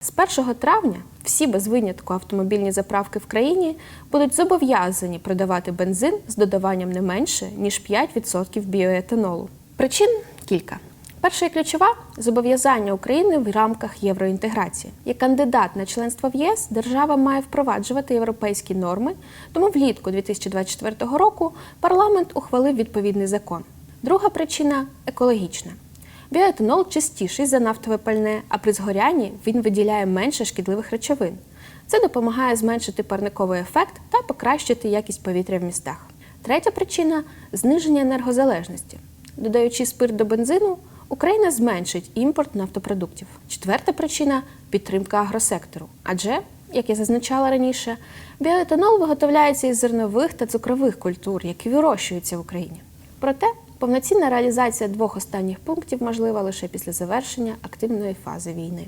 З 1 травня всі без винятку автомобільні заправки в країні будуть зобов'язані продавати бензин з додаванням не менше ніж 5% біоетанолу. Причин кілька. Перша і ключова зобов'язання України в рамках євроінтеграції. Як кандидат на членство в ЄС, держава має впроваджувати європейські норми, тому влітку 2024 року парламент ухвалив відповідний закон. Друга причина екологічна. Біоетанол чистіший за нафтове пальне, а при згорянні він виділяє менше шкідливих речовин. Це допомагає зменшити парниковий ефект та покращити якість повітря в містах. Третя причина зниження енергозалежності. Додаючи спирт до бензину, Україна зменшить імпорт нафтопродуктів. Четверта причина підтримка агросектору. Адже, як я зазначала раніше, біоетанол виготовляється із зернових та цукрових культур, які вирощуються в Україні. Проте повноцінна реалізація двох останніх пунктів можлива лише після завершення активної фази війни.